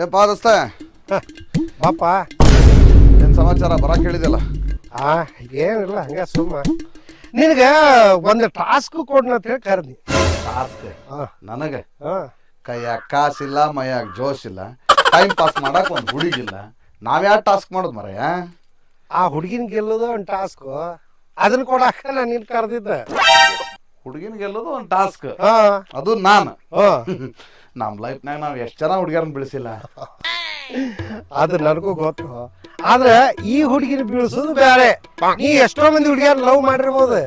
ಏ ಪಾದಸ್ತ ಪಾಪ ಏನ್ ಸಮಾಚಾರ? ಬರಕ್ಕೆ ಹೇಳಿದಲ್ಲ ಆ ಏನಿಲ್ಲ ಹಂಗ ಸುಮ್ಮ. ನಿನಗ ಒಂದು ಟಾಸ್ಕ್ ಕೊಡ್ನ ಅಂತ ಹೇಳಿ ಕರ್ದಿ. ಟಾಸ್ಕ್? ಹಾ. ನನಗೆ? ಹಾಂ. ಕೈಯಾಗ ಕಾಸಿಲ್ಲ ಮೈಯಾಗ ಜೋಶ್ ಇಲ್ಲ ಟೈಮ್ ಪಾಸ್ ಮಾಡಕ್ ಒಂದು ಹುಡುಗಿಲ್ಲ. ನಾವ್ಯಾ ಟಾಸ್ಕ್ ಮಾಡೋದು ಮರಯ್ಯ ಆ ಹುಡುಗಿನ ಗೆಲ್ಲೋದು ಒಂದು ಟಾಸ್ಕ್. ಅದನ್ನ ಕೊಡಾಕ ನಾನು ನಿನ್ ಕರ್ದಿದ್ದೆ. ಹುಡುಗಿನ ಗೆಲ್ಲೋದು ಒಂದ್ ಟಾಸ್ಕ್. ಹಾ. ಅದು ನಾನು. ಹಾ. ನಮ್ ಲೈಫ್ನಾಗ ನಾವು ಎಷ್ಟು ಜನ ಹುಡುಗಿಯರನ್ನ ಬೆಳೆಸಿಲ್ಲ. ಆದ್ರೆ ನನಗೂ ಗೊತ್ತು. ಆದ್ರೆ ಈ ಹುಡುಗಿನ ಬೀಳ್ಸೋದು ಬೇರೆ ನೀ ಎಷ್ಟೋ ಮಂದಿ ಹುಡುಗಿಯರ್ ಲವ್ ಮಾಡಿರ್ಬೋದು.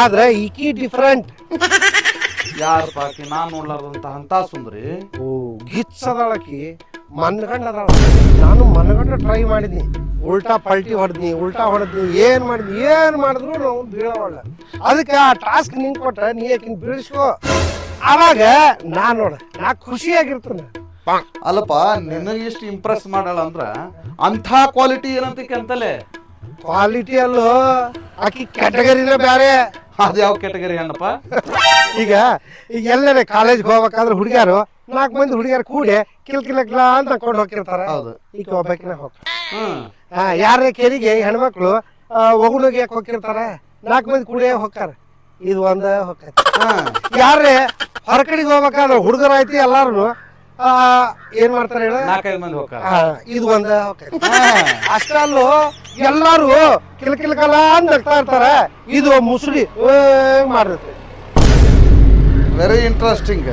ಆದ್ರೆ ಈಕಿ ಡಿಫ್ರೆಂಟ್ ಯಾರು ಪಾಕಿ ನಾನು ನೋಡ್ಲಾರ್ದಂತ ಅಂತ ಸುಂದ್ರಿ. ಓ ಗಿಚ್ಚದಳಕಿ ಮನ್ಗಂಡ ಅದಾಳ ನಾನು ಮನ್ಗಂಡ ಟ್ರೈ ಮಾಡಿದ್ನಿ. ಉಲ್ಟಾ ಪಲ್ಟಿ ಹೊಡೆದ್ನಿ ಉಲ್ಟಾ ಹೊಡೆದ್ನಿ. ಏನ್ ಮಾಡಿದ್ನಿ? ಏನ್ ಮಾಡಿದ್ರು ನಾವು ಬೀಳವಲ್ಲ. ಅದಕ್ಕೆ ಆ ಟಾಸ್ಕ್ ನಿಂಗೆ ಕೊಟ್ಟ ನೀ ಆಕಿನ ಬೀಳಿಸ್ಕೋ? ಅವಾಗ ನಾ ನೋಡ ನಾ ಖುಷಿಯಾಗಿರ್ತೇನೆ. ಅಲ್ಲಪ್ಪ ನಿನಗೆ ಇಷ್ಟು ಇಂಪ್ರೆಸ್ ಮಾಡಲ್ಲ ಅಂದ್ರ ಅಂಥ ಕ್ವಾಲಿಟಿ ಏನಂತ ಅಂತಲೇ ಕ್ವಾಲಿಟಿ ಅಲ್ಲೋ ಆಕಿ ಕ್ಯಾಟಗರಿನೇ ಬೇರೆ ಅದು ಯಾವ ಕ್ಯಾಟಗರಿ ಅಣ್ಣಪ್ಪ? ಈಗ ಈಗ ಎಲ್ಲರೇ ಕಾಲೇಜ್ಗೆ ಹೋಗ್ಬೇಕಾದ್ರೆ ಹುಡುಗಿಯರು ನಾಲ್ಕು ಮಂದಿ ಹುಡುಗಿಯರು ಕೂಡಿ ಕಿಲ್ ಕಿಲಕ್ಲ ಅಂತ ಕೊಂಡು ಹೋಗಿರ್ತಾರೆ ಹೌದು. ಈಗ ಒಬ್ಬಾಕಿನ ಹೋಗ. ಹ್ಮ್. ಯಾರೇ ಕೆರಿಗೆ ಹೆಣ್ಮಕ್ಳು ಒಗುಣಿಗೆ ಯಾಕೆ ಹೋಗಿರ್ತಾರೆ ನಾಲ್ಕು ಮಂದಿ ಕೂಡಿ ಹೋಗ್ತಾರ. ಇದು ಒಂದ ಹೊಕ್ಕೈತಿ ಹಾ. ಯಾರೇ ಹೊರಕಡೆಗೆ ಹೋಗ್ಬೇಕಾದ್ರೆ ಹುಡುಗರ ಐತಿ ಎಲ್ಲಾರು ಏನ್ ಮಾಡ್ತಾರೆ ಹೇಳ? ನಾಲ್ಕೈದು ಮಂದಿ ಹೋಗ್ತಾರ. ಇದು ಒಂದ ಹೋಗ್ತೈತಿ. ಅಷ್ಟಲ್ಲೂ ಎಲ್ಲಾರು ಕಿಲ್ ಅಂತ ನಗ್ತಾ ಇರ್ತಾರ. ಇದು ಮುಸುಡಿ ಮಾಡಿರುತ್ತೆ ವೆರಿ ಇಂಟ್ರೆಸ್ಟಿಂಗ್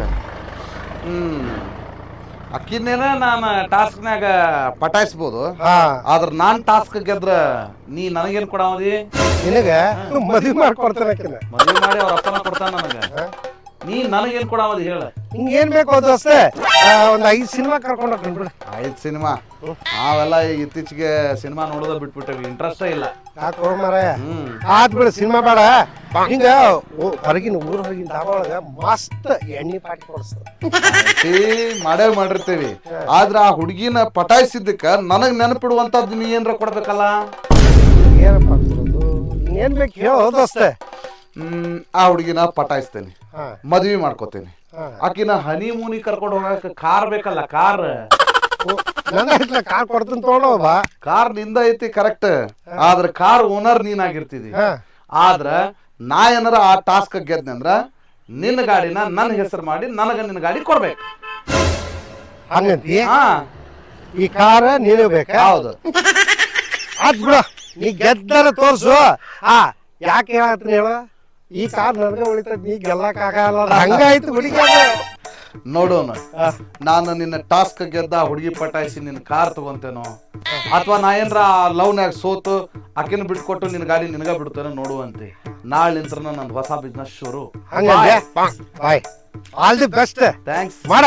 ಅಕ್ಕಿನೇನ ನಾನು ಟಾಸ್ಕ್ನ್ಯಾಗ ಪಟಾಯಿಸ್ಬೋದು. ಆದ್ರ ನಾನ್ ಟಾಸ್ಕ್ ಗೆದ್ರ ನೀ ನನಗೇನ್ ಕೊಡಾವದಿ? ನಿನಗ ಮದುವೆ ಮಾಡ್ಕೊಡ್ತಾನೆ ಮದ್ವೆ ಮಾಡಿ ಅವ್ರ ಅಪ್ಪನ ಕೊಡ್ತಾನ ನನಗ. ನೀ ನನಗೇನ್ ಕೊಡಾವದಿ ಹೇಳ. ಹಿಂಗ ಏನ್ ಬೇಕು ಅದು ಅಷ್ಟೇ. ಒಂದು ಐದ್ ಸಿನಿಮಾ ಕರ್ಕೊಂಡು ಹೋಗ್ತೀನಿ ಬಿಡು. ಆಯ್ತು ಸಿನಿಮಾ? ನಾವೆಲ್ಲ ಈಗ ಇತ್ತೀಚೆಗೆ ಸಿನಿಮಾ ನೋಡೋದ ಬಿಟ್ಬಿಟ್ಟೇವಿ. ಇಂಟ್ರೆಸ್ಟೇ ಇಲ್ಲ. ಯಾಕೋ ಮಾರಾಯ? ಆತ್ ಬಿಡು ಸಿನಿಮಾ ಬೇಡ. ಹಿಂಗ ಓ- ಹೊರಗಿನ ಊರ ಹೊರಗಿನ ಡಾಬಾ ಒಳಗ ಮಸ್ತ್ ಎಣ್ಣೆ ಪಾಟಿ ಕೊಡಿಸ್ತದ ಏ, ಮಾಡೇ ಮಾಡಿರ್ತೀವಿ. ಆದ್ರ ಆ ಹುಡುಗಿನ ಪಟಾಯಿಸಿದ್ದಕ್ಕ ನನಗ್ ನೆನಪಿಡುವಂತದ್ದು ನೀ ಏನ್ರ ಕೊಡ್ಬೇಕಲ್ಲ? ಏನಪ್ಪ ಕೊಡೋದು? ಏನ್ ಬೇಕು ಹೇಳೋ ದೋಸ್ತೆ ಹ್ಮ್ ಆ ಹುಡುಗಿನ ಪಟಾಯಿಸ್ತೇನೆ. ಹಾ. ಮದ್ವಿ ಮಾಡ್ಕೋತೇನೆ. ಹಾ. ಆಕಿನ ಹನಿ ಮೂನಿ ಕರ್ಕೊಂಡು ಹೋಗಕ್ಕೆ ಕಾರ್ ಬೇಕಲ್ಲ ಕಾರ್ ನನ್ನ ಕಾರ್ ಕೊಡ್ತೀನಿ ತೊಗೊಂಡೋಗ ಕಾರ್ನಿಂದ ಐತಿ ಕರೆಕ್ಟ್ ಆದ್ರೆ ಕಾರ್ ಓನರ್ ನೀನಾಗಿರ್ತಿದಿ. ಹಾ. ಆದ್ರ ನಾ ಏನಾರ ಆ ಟಾಸ್ಕ್ ಗೆದ್ನೆ ಅಂದ್ರ ನಿನ್ನ ಗಾಡಿನ ನನ್ನ ಹೆಸರು ಮಾಡಿ ನನಗ ನಿನ್ನ ಗಾಡಿ ಕೊಡ್ಬೇಕು. ಹಂಗಂತಿ? ಹಾ. ಈ ಕಾರ ನೀನು ಬೇಕಾ? ಹೌದು. ಆತ್ ಬಿಡು. ನೀ ಗೆದ್ದಾರ ತೋರ್ಸು. ಆ ಯಾಕೆ ಹೇಳತ್ತೀನಿ ಹೇಳ? ಈ ಕಾರ್ ನನಗೆ ಉಳಿತದ ನೀ ಗೆಲ್ಲಕ್ ಆಗಲ್ಲ ಹಂಗಾಯ್ತು ಹುಡುಗಿ. ನೋಡೋಣ ನಾನು ನಿನ್ನ ಟಾಸ್ಕ್ ಗೆದ್ದ ಹುಡುಗಿ ಪಟಾಯಿಸಿ ನಿನ್ನ ಕಾರ್ ತಗೊಂತೇನೋ ಅಥವಾ ನಾ ಏನ್ರ ಲವ್ನ್ಯಾಗ ಸೋತು ಅಕ್ಕಿನ ಬಿಟ್ಕೊಟ್ಟು ನಿನ್ನ ಗಾಡಿ ನಿನಗ ಬಿಡ್ತೇನೋ ನೋಡುವಂತೆ ನಾಳೆ ನಿಂತ್ರ ನಂದು ಹೊಸ ಬಿಸ್ನೆಸ್ ಶುರು. ಹಂಗಂದೆ bye all the best thanks ಮಾಡ.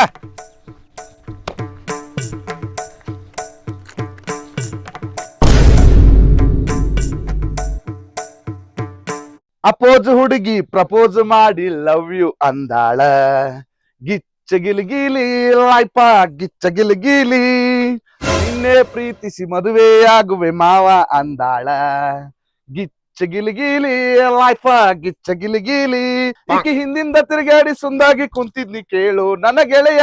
ಅಪೋಸ್ ಹುಡುಗಿ ಪ್ರಪೋಸ್ ಮಾಡಿ ಲವ್ ಯು ಅಂದಾಳ. ಗಿಚ್ಚ ಗಿಲಿಗಿಲಿ ಲಾಯ್ಪ ಗಿಚ್ಚ ಗಿಲಿಗಿಲಿ ನಿನ್ನೆ ಪ್ರೀತಿಸಿ ಮದುವೆ ಆಗುವೆ ಮಾವ ಅಂದಾಳ. ಗಿಚ್ಚ ಗಿಲಿಗಿಲಿ ಲಾಯ್ಪ ಗಿಚ್ಚ ಗಿಲಿಗಿಲಿ ಈಕೆ ಹಿಂದಿಂದ ತಿರುಗಾಡಿ ಸುಂದಾಗಿ ಕುಂತಿದ್ನಿ ಕೇಳು ನನ್ನ ಗೆಳೆಯ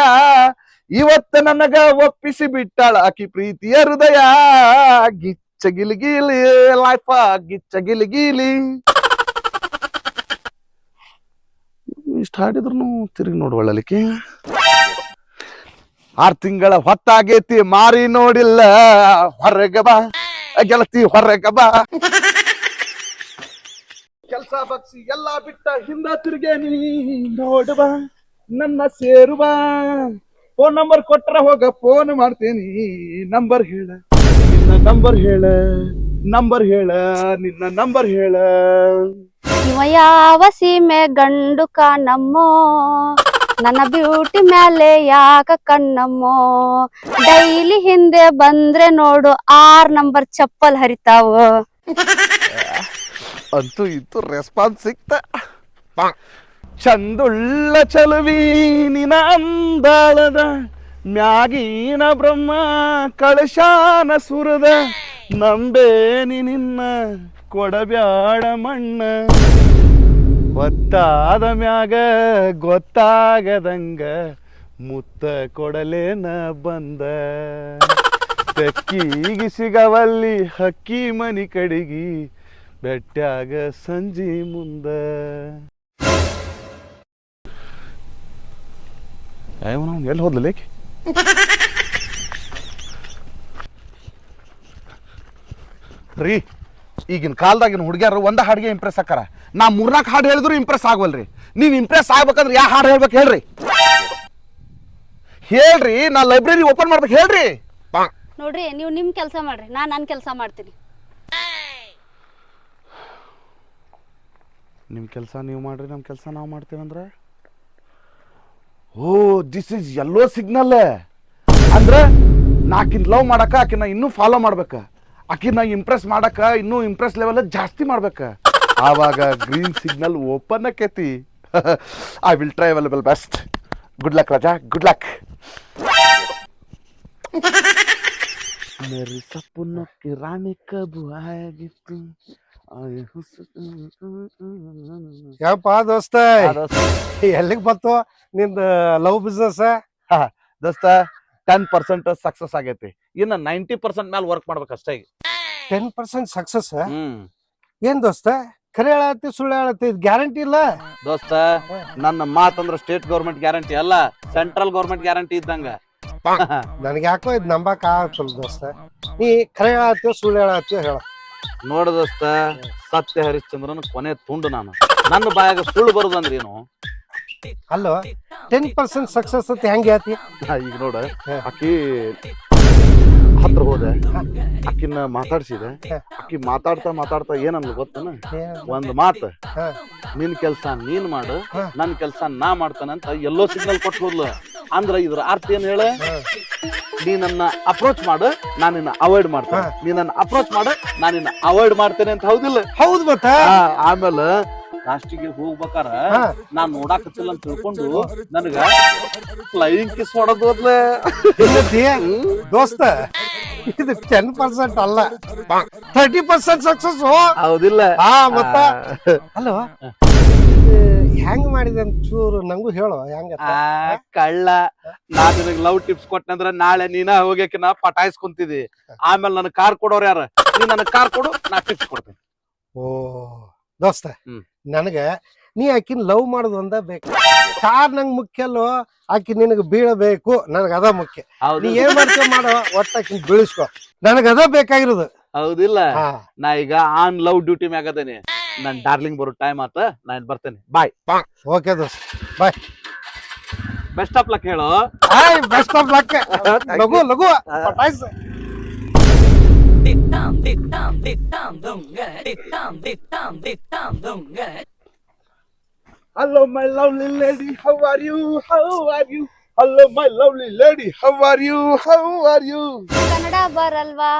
ಇವತ್ತ ನನಗ ಒಪ್ಪಿಸಿ ಬಿಟ್ಟಾಳ ಆಕಿ ಪ್ರೀತಿಯ ಹೃದಯ. ಗಿಚ್ಚ ಗಿಲಿಗಿಲಿ ಲಾಯ್ಪ ಗಿಚ್ಚ ಗಿಲಿಗಿಲಿ ಇಷ್ಟ ಹಾಡಿದ್ರು ತಿರುಗಿ ನೋಡುವಳ್ಳಲಿಕ್ಕೆ ಆರು ತಿಂಗಳ ಹೊತ್ತಾಗೇತಿ ಮಾರಿ ನೋಡಿಲ್ಲ. ಹೊರಗ ಬಾ. ಗೆಳತಿ, ಹೊರಗ ಬಾ. ಕೆಲಸ ಬಗ್ಸಿ ಎಲ್ಲ ಬಿಟ್ಟ ಹಿಂದ ತಿರುಗೆ ನೀ ನೋಡುವ ನನ್ನ ಸೇರುವ ಫೋನ್ ನಂಬರ್ ಕೊಟ್ರ ಹೋಗ, ಫೋನ್ ಮಾಡ್ತೇನಿ. ನಂಬರ್ ಹೇಳ. ನಿನ್ನ ನಂಬರ್ ಹೇಳ. ನಂಬರ್ ಹೇಳ. ನಿನ್ನ ನಂಬರ್ ಹೇಳ. ಇವ ಸೀಮೆ ಗಂಡು ಕಾಣಮ್ಮೋ? ನನ್ನ ಬ್ಯೂಟಿ ಮ್ಯಾಲೆ ಯಾಕ ಕಣ್ಣಮ್ಮೋ? ಡೈಲಿ ಹಿಂದೆ ಬಂದ್ರೆ ನೋಡು ಆರ್ ನಂಬರ್ ಚಪ್ಪಲ್ ಹರಿತಾವ. ಅಂತೂ ಇತ್ತು ರೆಸ್ಪಾನ್ಸ್ ಸಿಕ್ತ. ಚಂದುಳ್ಳ ಚಲುವಿ ನಿನ ಅಂದಾಳದ, ಮ್ಯಾಗಿನ ಬ್ರಹ್ಮ ಕಳಶಾನ ಸುರದ, ನಂಬೇನಿ ನಿನ್ನ ಕೊಡಬ್ಯಾಡ ಮಣ್ಣ. ಒತ್ತಾದ ಮ್ಯಾಗ ಗೊತ್ತಾಗದಂಗ ಮುತ್ತ ಕೊಡಲೇನ ಬಂದ. ತೆಕ್ಕಿಗಿ ಸಿಗವಲ್ಲಿ ಹಕ್ಕಿ ಮನಿ ಕಡಿಗಿ ಬೆಟ್ಟಾಗ ಸಂಜಿ ಮುಂದ. ಎಲ್ಲಿ ಹೋದ್ಲ ರೀ ಈಗಿನ ಕಾಲದಾಗಿನ ಹುಡುಗಿಯರು ಒಂದ ಹಾಡಿಗೆ ಇಂಪ್ರೆಸ್ ಆಕಾರ ನಾ ಮೂರ್ನಾಲ್ಕು ಹಾಡು ಹೇಳಿದ್ರು ಇಂಪ್ರೆಸ್ ಆಗವಲ್ರಿ. ನೀವು ಇಂಪ್ರೆಸ್ ಆಗ್ಬೇಕಂದ್ರೆ ಯಾವ ಹಾಡು ಹೇಳ್ಬೇಕು ಹೇಳ್ರಿ. ಹೇಳ್ರಿ ನಾ ಲೈಬ್ರರಿ ಓಪನ್ ಮಾಡ್ಬೇಕು ಹೇಳ್ರಿ. ನೋಡ್ರಿ ನೀವು ನಿಮ್ ಕೆಲಸ ಮಾಡ್ರಿ ನಾ ನನ್ನ ಕೆಲಸ ಮಾಡ್ತೀನಿ. ನಿಮ್ಮ ಕೆಲಸ ನೀವು ಮಾಡ್ರಿ ನಮ್ಮ ಕೆಲಸ ನಾವು ಮಾಡ್ತೀವಂದ್ರೆ? Oh this is yellow signal ಅಂದ್ರೆ ನಾಕಿನ್ ಲವ್ ಮಾಡಕ ಆಕಿನ ಇನ್ನೂ ಫಾಲೋ ಮಾಡ್ಬೇಕ. ಆಕಿನ ಇಂಪ್ರೆಸ್ ಮಾಡಕ ಇನ್ನೂ ಇಂಪ್ರೆಸ್ ಲೆವೆಲ್ ಜಾಸ್ತಿ ಮಾಡ್ಬೇಕ ಆವಾಗ ಗ್ರೀನ್ ಸಿಗ್ನಲ್ ಓಪನ್ ಆಕೈತಿ I will try available best good luck Raja good luck मेरी सपनों की रानी कब आएगी तू आए ಯಪ್ಪ ದೋಸ್ತ ಎಲ್ಲಿಗೆ ಬಂತು ನಿಂದ ಲವ್ ಬಿಸ್ನೆಸ್ ದೋಸ್ತ ಟೆನ್ ಪರ್ಸೆಂಟ್ ಸಕ್ಸಸ್ ಆಗೈತಿ. ಇನ್ನ ನೈಂಟಿ ಪರ್ಸೆಂಟ್ ಮೇಲೆ ವರ್ಕ್ ಮಾಡ್ಬೇಕು ಅಷ್ಟೇ ಟೆನ್ ಪರ್ಸೆಂಟ್ ಸಕ್ಸಸ್ ಹ್ಮ್. ಏನ್ ದೋಸ್ತ? ಖರೆ ಹೇಳತ್ತಿ ಸುಳ್ಳು ಹೇಳತ್ತಿ ಗ್ಯಾರಂಟಿ ಇಲ್ಲ? ದೋಸ್ತ ನನ್ನ ಮಾತಂದ್ರ ಸ್ಟೇಟ್ ಗೌರ್ಮೆಂಟ್ ಗ್ಯಾರಂಟಿ ಅಲ್ಲ ಸೆಂಟ್ರಲ್ ಗೌರ್ಮೆಂಟ್ ಗ್ಯಾರಂಟಿ ಇದ್ದಂಗ. ನನಗೆ ಯಾಕೋ ಇದು ನಂಬಕ್ ಆಗಲ್ಲ ದೋಸ್ತ. ನೀ ಖರೆ ಹೇಳತ್ತಿ ಸುಳ್ಳು ಹೇಳತ್ತಿ ಹೇಳ. ನೋಡ ದೋಸ್ತ ಸತ್ಯ ಹರಿಶ್ಚಂದ್ರನ ಕೊನೆ ತುಂಡು ನಾನು. ನನ್ನ ಬಾಯಾಗ ಸುಳ್ಳು ಬರುದಂದ್ರಿ ಏನು ಅಲ್ಲೋ? ಟೆನ್ ಪರ್ಸೆಂಟ್ ಸಕ್ಸಸ್ ಅಂತ ಹೆಂಗೆ ಹೇಳ್ತಿ ಈಗ ನೋಡ. ಅಕ್ಕಿ ಹತ್ರ ಹೋದೆ. ಅಕ್ಕಿನ ಮಾತಾಡ್ಸಿದೆ. ಅಕ್ಕಿ ಮಾತಾಡ್ತಾ ಮಾತಾಡ್ತಾ ಏನಂದ್ಲು ಗೊತ್ತನ? ಒಂದ್ ಮಾತು. ಹಾ. ನಿನ್ ಕೆಲ್ಸ ನೀನ್ ಮಾಡು. ನನ್ ಕೆಲ್ಸ ನಾ ಮಾಡ್ತಾನೆ ಅಂತ ಎಲ್ಲೋ ಸಿಗ್ನಲ್ ಕೊಟ್ಟು ಹೋದ್ಲು ಅಂದ್ರ ಇದ್ರ ಅರ್ಥ ಏನ್ ಹೇಳ? ನೀ ನನ್ನ ಅಪ್ರೋಚ್ ಮಾಡು ನಾನು ನಿನ್ನ ಅವಾಯ್ಡ್ ಮಾಡ್ತೇನೆ. ನೀನನ್ನ ನೀ ನನ್ನ ಅಪ್ರೋಚ್ ಮಾಡು ನಾನು ನಿನ್ನ ಅವಾಯ್ಡ್ ಮಾಡ್ತೇನೆ ಅಂತ ಹೌದಿಲ್ಲ? ಹೌದು ಮತ್ತ? ಆ, ಆಮೇಲೆ ಲಾಸ್ಟಿಗೆ ಹೋಗ್ಬೇಕಾರ. ನಾನ್ ನೋಡಾಕತ್ತಿಲ್ಲ ಅಂತ ತಿಳ್ಕೊಂಡು ನನಗ ಫ್ಲೈಯಿಂಗ್ ಕಿಸ್ ಹೊಡೆದ್ ಹೋದ್ಲೆ. ತಿನ್ನತಿ? ದೋಸ್ತ ಇದು ಟೆನ್ ಪರ್ಸೆಂಟ್ ಅಲ್ಲ. ಥರ್ಟಿ ಪರ್ಸೆಂಟ್ ಸಕ್ಸಸ್ ಹೌದಿಲ್ಲ. ಹಾ ಮತ್ತ? ಹಲೋ? ಹೆಂಗ್ ಮಾಡಿದೆ ಅಂತ ಚೂರು ನಂಗೂ ಹೇಳು ಹೆಂಗ ಕಳ್ಳ. ನಾ ನಿನಗ್ ಲವ್ ಟಿಪ್ಸ್ ಕೊಟ್ಟನಂದ್ರ ನಾಳೆ ನೀನ ಹೋಗ್ಯಾಕ ನಾ ಪಟಾಯಿಸ್ಕೊಂತಿದಿ ಆಮೇಲೆ ನನ್ ಕಾರ್ ಕೊಡೋರ್ ಯಾರ? ನೀನ್ ನನ್ ಕಾರ್ ಕೊಡು ನಾ ಟಿಪ್ಸ್ ಕೊಡ್ತೇನೆ. ಓ. ದೋಸ್ತ. ನನಗ ನೀ ಆಕಿನ ಲವ್ ಮಾಡೋದು ಒಂದ ಬೇಕು. ಕಾರ್ ನಂಗ್ ಮುಖ್ಯ ಅಲ್ಲೋ ಆಕಿ ನಿನಗ ಬೀಳಬೇಕು. ನನಗ ಅದ ಮುಖ್ಯ. ನೀ ಏನ್ ಮಾಡ್ಕೊ ಮಾಡೋ ಒಟ್ಟ ಆಕಿನ್ ಬೀಳಿಸ್ಕೊ. ನನಗ ಅದ ಬೇಕಾಗಿರೋದು. ಹೌದಿಲ್ಲ. ನಾ ಈಗ ಆನ್ ಲವ್ ಡ್ಯೂಟಿ ಮ್ಯಾಗ ಅದೇನಿ. ನನ್ ಡಾರ್ಲಿಂಗ್ ಬರೋ ಟೈಮ್ ಆತ ನಾನು ಬರ್ತೇನೆ. ಬಾಯ್. ಓಕೆ ದೋಸ್ತ ಬಾಯ್. ಬೆಸ್ಟ್ ಆಫ್ ಲಕ್ ಹೇಳು. ಬೆಸ್ಟ್ ಆಫ್ ಲಕ್ ಲಘು ಲಘು. dick dum, dick dum, dick dum, dunga. Hello, my lovely lady. How are you? How are you? Hello, my lovely lady. How are you? How are you? Kannada ಬರಲ್ವಾ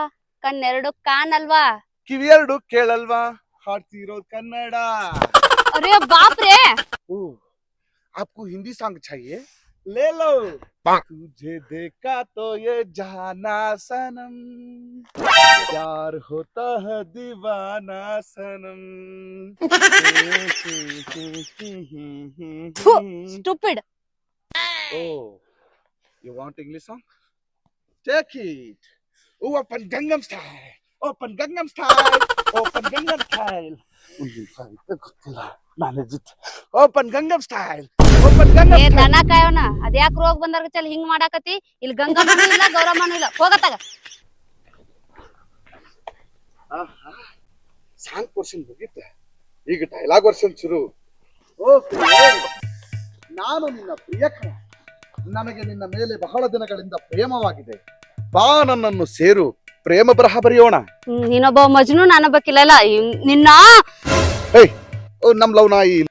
ಕಣ್ಣೆರಡು ಕಾಣಲ್ವಾ ಕಿವಿಯರಡು ಕೇಳಲ್ವಾ ಹಾಡ್ತಿರೋ ಕನ್ನಡ ಅರೇ ಬಾಪ್ರೆ ओ आपको Hindi song चाहिए ले लो। तुझे देखा तो ये जाना सनम। प्यार होता है दीवाना सनम। Stupid oh you want English song take it oh upon Gangnam style open Gangnam style open Gangnam style open Gangnam style ಏ. ದನ ಅದ್ಯಾಕ್ ರೋಗ ಬಂದಾಗ ಚಲ್ ಹಿಂಗ್ ಮಾಡಾಕತಿ ಇಲ್ಲಿ ಗಂಗಮ್ಮನೂ ಇಲ್ಲ ಗೌರಮ್ಮನೂ ಇಲ್ಲ. ಹೋಗತ್ತಾಗ ಸಾಂಗ್ ಪೋರ್ಷನ್ ಮುಗೀತ. ಈಗ ಡೈಲಾಗ್ ವರ್ಷನ್ ಶುರು. ಓ ಪ್ರಿಯೆ, ನಾನು ನಿನ್ನ ಪ್ರಿಯಕರ ನನಗೆ ನಿನ್ನ ಮೇಲೆ ಬಹಳ ದಿನಗಳಿಂದ ಪ್ರೇಮವಾಗಿದೆ. ಬಾ ನನ್ನನ್ನು ಸೇರು. ಪ್ರೇಮ ಬರಹ ಬರೆಯೋಣ. ನೀನೊಬ್ಬ ಮಜ್ನು ನಾನೊಬ್ಬ ಕಿಲಲ್ಲ ನಿನ್ನ? ಓ ನಮ್ ಲವ್ ನಾಯಿ ಈ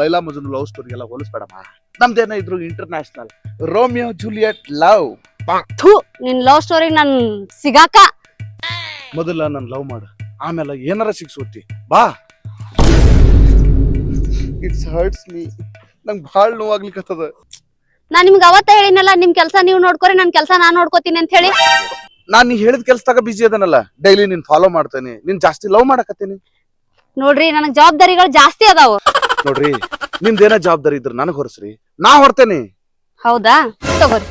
ಲೈಲಾ ಮಜುನ್ ಲವ್ ಸ್ಟೋರಿ ಎಲ್ಲ ಹೋಲಿಸ್ಬೇಡಮ್ಮ. ನಮ್ದೇನ ಇದ್ರು ಇಂಟರ್ನ್ಯಾಷನಲ್ ರೋಮಿಯೋ ಜೂಲಿಯಟ್ ಲವ್. ಥೂ ನಿನ್ ಲವ್ ಸ್ಟೋರಿ ನನ್ ಸಿಗಾಕ. ಮೊದಲ ನನ್ ಲವ್ ಮಾಡು. ಆಮೇಲೆ ಏನಾರ ಸಿಗ್ಸೋತಿ ಬಾ. ಇಟ್ಸ್ ಹರ್ಟ್ಸ್ ಮೀ ನಂಗೆ ಭಾಳ ನೋವಾಗ್ಲಿಕ್ಕತ್ತದ ನಾನು ನಿಮ್ಗೆ ಅವತ್ತ ಹೇಳಿನಲ್ಲ ನಿಮ್ ಕೆಲಸ ನೀವ್ ನೋಡ್ಕೊರಿ ನನ್ ಕೆಲ್ಸ ನಾನ್ ನೋಡ್ಕೋತೀನಿ ಅಂತ ಹೇಳಿ. ನಾನು ನೀ ಹೇಳಿದ ಕೆಲ್ಸದಾಗ ಬಿಜಿ ಅದನಲ್ಲ. ಡೈಲಿ ನೀನ್ ಫಾಲೋ ಮಾಡ್ತೇನೆ. ನೀನ್ ಜಾಸ್ತಿ ಲವ್ ಮಾಡಕತ್ತೀನಿ. ನೋಡ್ರಿ ನನಗೆ ಜವಾಬ್ದಾರಿಗಳು ಜಾಸ್ತಿ ಅದಾವು. ನೋಡ್ರಿ ನಿಮ್ದೇನ ಜವಾಬ್ದಾರಿ ಇದ್ರ ನನಗ್ ಹೊರಸ್ರಿ. ನಾ ಹೊರ್ತೇನೆ. ಹೌದಾ? ತಗೋರಿ.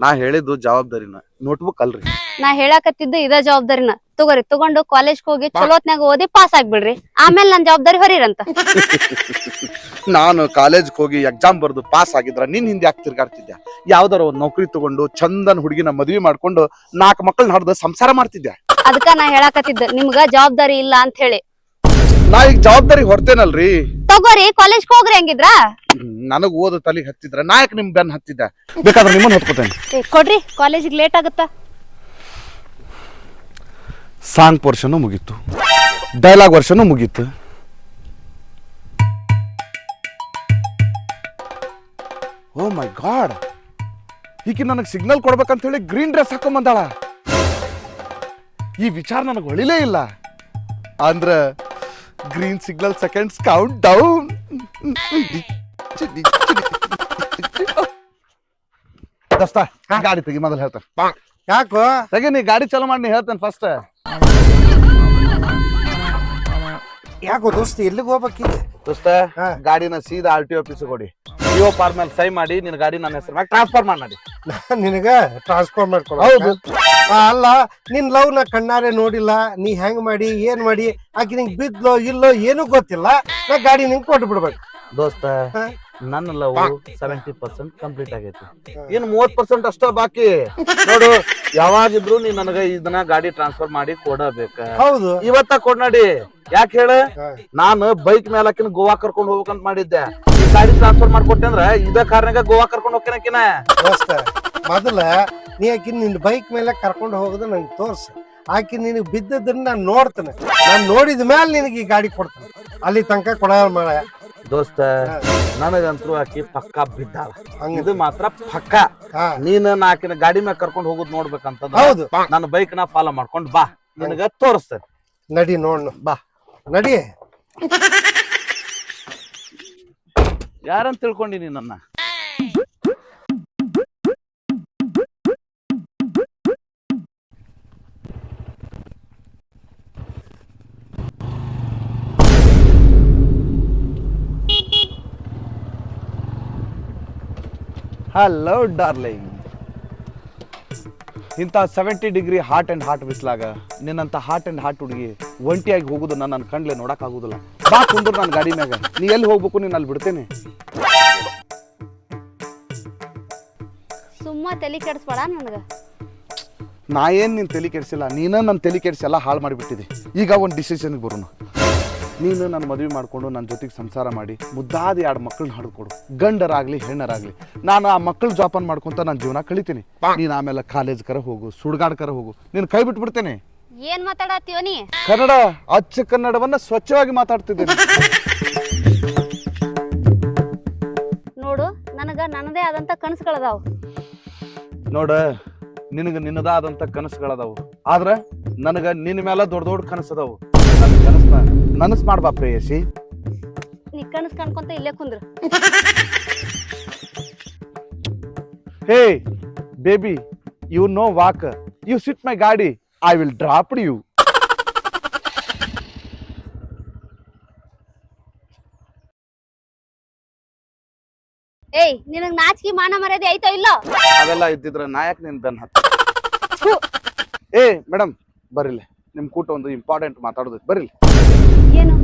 ನಾ ಹೇಳಿದ್ದು ಜವಾಬ್ದಾರಿನ ನೋಟ್ಬುಕ್ ಅಲ್ರಿ. ನಾ ಹೇಳಾಕತ್ತಿದ್ದು ಇದ ಜವಾಬ್ದಾರಿನ. ತಗೋರಿ ತಗೊಂಡು ಕಾಲೇಜ್ ಹೋಗಿ ಚಲೋತ್ನಾಗ ಓದಿ ಪಾಸ್ ಆಗ್ಬಿಡ್ರಿ. ಆಮೇಲೆ ನನ್ ಜವಾಬ್ದಾರಿ ಹೊರೀರಂತ. ನಾನು ಕಾಲೇಜ್ ಹೋಗಿ ಎಕ್ಸಾಮ್ ಬರ್ದು ಪಾಸ್ ಆಗಿದ್ರ ನಿನ್ ಹಿಂದೆ ಯಾಕೆ ತಿರ್ಗಾಡ್ತಿದ್ದೆ ಯಾವ್ದಾರ ಒಂದ್ ನೌಕರಿ ತಗೊಂಡು ಚಂದನ್ ಹುಡುಗಿನ ಮದ್ವಿ ಮಾಡ್ಕೊಂಡು ನಾಲ್ಕು ಮಕ್ಕಳನ್ನ ಹಡ್ದು ಸಂಸಾರ ಮಾಡ್ತಿದ್ದೆ ಅದಕ್ಕ ನಾ ಹೇಳಾಕತ್ತಿದ್ದ ನಿಮ್ಗ ಜವಾಬ್ದಾರಿ ಇಲ್ಲ ಅಂತ ಹೇಳಿ. ನಾ ಈಗ ಜವಾಬ್ದಾರಿ ಹೊರ್ತೇನಲ್ರಿ? ತಗೋರಿ ಕಾಲೇಜ್ ಹೋಗ್ರಿ ಹಂಗಿದ್ರ? ನನಗ್ ಓದ ತಲೆಗೆ ಹತ್ತಿದ್ರ ನಾ ಯಾಕೆ ನಿಮ್ ಬೆನ್ ಹತ್ತಿದ್ದ? ಬೇಕಾದ್ರೆ ನಿಮ್ಮನ್ನ ಹೊತ್ಕೋತೇನೆ. ಏ, ಕೊಡ್ರಿ ಕಾಲೇಜಿಗೆ ಲೇಟ್ ಆಗುತ್ತಾ? ಸಾಂಗ್ ಪೋರ್ಷನು ಮುಗೀತು. ಡೈಲಾಗ್ ವರ್ಷನು ಮುಗೀತು. ಓ ಮೈ ಗಾಡ್ ಈಕಿ ನನಗೆ ಸಿಗ್ನಲ್ ಕೊಡ್ಬೇಕಂತ ಹೇಳಿ ಗ್ರೀನ್ ಡ್ರೆಸ್ ಹಾಕೊಂಬಂದಾಳ. ಈ ವಿಚಾರ ನನಗೆ ಹೊಳಿಲೇ ಇಲ್ಲ. ಅಂದ್ರ green signal seconds count down ದೋಸ್ತ ಗಾಡಿ ತೆಗಿ ಮೊದಲು ಹೇಳ್ತೇನೆ ಯಾಕೋ? ತೆಗಿ ನೀ ಗಾಡಿ ಚಾಲೂ ಮಾಡಿ ನೀ ಹೇಳ್ತೇನೆ ಫಸ್ಟ್ ಯಾಕೋ ದೋಸ್ತಿ ಎಲ್ಲಿಗೆ ಹೋಗ್ಬೇಕಿದೆ? ದೋಸ್ತ ಹಾ. ಗಾಡಿನ ಸೀದಾ ಆರ್ ಟಿ ಆಫೀಸ್ ಕೊಡಿ. ಫಾರ್ಮ್ ಮೇಲೆ ಸೈ ಮಾಡಿ ನಿನ್ ಗಾಡಿ ನನ್ನ ಹೆಸರು ಮ್ಯಾಗ ಟ್ರಾನ್ಸ್ಫರ್ ಮಾಡಿ ನಿನಗ ಟ್ರಾನ್ಸ್ಫರ್ ಮಾಡ್ಕೊಡ ಹೌದು. ಅಲ್ಲ ನಿನ್ ಲವ್ನ ಕಣ್ಣಾರೆ ನೋಡಿಲ್ಲ ನೀ ಹೆಂಗ್ ಮಾಡಿ ಏನ್ ಮಾಡಿ ಆಕಿ ನಿಂಗೆ ಬಿದ್ಲೋ ಇಲ್ಲೋ ಏನು ಗೊತ್ತಿಲ್ಲ ನಾ ಗಾಡಿ ನಿಂಗೆ ಕೊಟ್ಟು ಬಿಡ್ಬೇಕು ದೋಸ್ತ ನನ್ನ ಲವ್ ಸೆವೆಂಟಿ ಪರ್ಸೆಂಟ್ ಕಂಪ್ಲೀಟ್ ಆಗೈತಿ. ಇನ್ ಮೂವತ್ ಪರ್ಸೆಂಟ್ ಅಷ್ಟ ಬಾಕಿ. ನೋಡು ಯಾವಾಗಿದ್ರು ನೀ ನನಗ ಇದನ್ನ ಗಾಡಿ ಟ್ರಾನ್ಸ್ಫರ್ ಮಾಡಿ ಕೊಡಬೇಕ. ಹೌದು. ಇವತ್ತ ಕೊಡ್ನಾಡಿ ಯಾಕೆ ಹೇಳ? ನಾನು ಬೈಕ್ ಮೇಲಕಿನ ಗೋವಾ ಕರ್ಕೊಂಡು ಹೋಗ್ಬೇಕಂತ ಮಾಡಿದ್ದೆ. ಗಾಡಿ ಟ್ರಾನ್ಸ್ಫರ್ ಮಾಡ್ಕೊಟ್ಟೆ ಅಂದ್ರ ಇದ ಕಾರ್ನಾಗ ಗೋವಾ ಕರ್ಕೊಂಡು ಹೋಗ್ಕೇನಕಿನ ದೋಸ್ತ ಮೊದಲ ನೀ ಆಕಿ ನಿನ್ ಬೈಕ್ ಮೇಲೆ ಕರ್ಕೊಂಡು ಹೋಗೋದು ನಂಗೆ ತೋರ್ಸ. ಆಕಿ ನಿನಗ್ ಬಿದ್ದದನ್ನ ನಾನು ನೋಡ್ತೇನೆ. ನಾನ್ ನೋಡಿದ ಮೇಲೆ ನಿನಗೆ ಈ ಗಾಡಿ ಕೊಡ್ತೇನೆ. ಅಲ್ಲಿ ತನಕ ಕೊಡ ಮಾಡ ದೋಸ್ತ ನನಗಂತೂ ಆಕಿ ಪಕ್ಕ ಬಿದ್ದಾಳ. ಇದು ಮಾತ್ರ ಪಕ್ಕ. ಹಾ. ನೀನ್ ಗಾಡಿ ಮ್ಯಾಗ ಕರ್ಕೊಂಡು ಹೋಗುದ್ ನೋಡ್ಬೇಕಂತ ಹೌದು. ನನ್ನ ಬೈಕ್ನ ಫಾಲೋ ಮಾಡ್ಕೊಂಡು ಬಾ. ನಿನಗ ತೋರಿಸ್ತೇನೆ. ನಡಿ ನೋಡ್ ಬಾ. ನಡಿ. ಯಾರಂತ ತಿಳ್ಕೊಂಡಿನಿ ನನ್ನ ಹಲೋ ಡಾರ್ಲಿಂಗ್ ಇಂಥ seventy degree hot and hot ಬಿಸಿಲಾಗ ನಿನ್ನಂತ ಹಾಟ್ ಅಂಡ್ ಹಾಟ್ ಹುಡುಗಿ ಒಂಟಿಯಾಗಿ ಹೋಗುದು ನನ್ನ ಕಣ್ಲೆ ನೋಡಕ್ ಆಗುದಿಲ್ಲ ಬಾ ಕುಂದ್ರು ನನ್ನ ಗಾಡಿ ಮ್ಯಾಗ. ನೀ ಎಲ್ಲಿ ಹೋಗ್ಬೇಕು ನೀನು ಅಲ್ಲಿ ಬಿಡ್ತೇನೆ. ಸುಮ್ಮ ತಲೆ ಕೆಡಿಸ್ಬೇಡ ನನಗ. ನಾ ಏನು ನಿನ್ನ ತಲೆ ಕೆಡ್ಸಿಲ್ಲ ನೀನ ನನ್ನ ತಲೆ ಕೆಡ್ಸಿ ಎಲ್ಲ ಹಾಳು ಮಾಡಿಬಿಟ್ಟಿದೆ. ಈಗ ಒಂದು ಡಿಸಿಷನ್ಗೆ ಬರೋಣ. ನೀನು ನನ್ನ ಮದುವೆ ಮಾಡ್ಕೊಂಡು ನನ್ನ ಜೊತೆಗೆ ಸಂಸಾರ ಮಾಡಿ ಮುದ್ದಾದ ಎರಡು ಮಕ್ಕಳನ್ನ ಹಡ್ಕೊಡು. ಗಂಡರಾಗ್ಲಿ ಹೆಣ್ಣರಾಗ್ಲಿ. ನಾನು ಆ ಮಕ್ಕಳು ಜಾಪನ್ ಮಾಡ್ಕೊಂತ ನನ್ನ ಜೀವನ ಕಳಿತೀನಿ. ನೀನು ಆಮೇಲೆ ಕಾಲೇಜ್ ಕರ ಹೋಗು ಸುಡ್ಗಾಡ್ ಕರ ಹೋಗು. ನೀನು ಕೈ ಬಿಟ್ಬಿಡ್ತೇನೆ. ಏನ್ ಮಾತಾಡತ್ತೀವ ನೀ? ಕನ್ನಡ ಅಚ್ಚ ಕನ್ನಡವನ್ನ ಸ್ವಚ್ಛವಾಗಿ ಮಾತಾಡ್ತಿದ್ದೇನೆ. ನೋಡು ನನಗ ನನ್ನದೇ ಆದಂತ ಕನಸುಗಳದಾವ. ನೋಡ ನಿನಗ ನಿನ್ನದಾದಂತ ಕನಸುಗಳದಾವು. ಆದ್ರೆ ನನಗ ನಿನ್ನ ಮೇಲೆ ದೊಡ್ಡ ದೊಡ್ಡ ಕನಸದಾವು. ನನ್ನ ಕನಸನ್ನ ನನಸ್ ಮಾಡ್ಬಾ ಪ್ರೇಯಸಿ. ನೀ ಕನಸು ಕಾಣ್ಕೊಂತ ಇಲ್ಲೇ ಕುಂದ್ರ. Hey baby you know walk you sit my ಗಾಡಿ. ಐ ವಿಲ್ ಡ್ರಾಪ್ ಯು ಏಯ್ ನಿನಗ್ ನಾಚಿಕೆ ಮಾನ ಮರ್ಯಾದೆ ಐತೋ ಇಲ್ಲೋ? ಅವೆಲ್ಲ ಇದ್ದಿದ್ರೆ ನಾಯಕ್ ನಿನ್ ಬೆನ್ ಹತ್ತ? ಏ ಮೇಡಮ್ ಬರಿಲ್ಲ ನಿಮ್ ಕೂಟ ಒಂದು ಇಂಪಾರ್ಟೆಂಟ್ ಮಾತಾಡೋದು. ಬರಿಲ್ಲ ಏನು?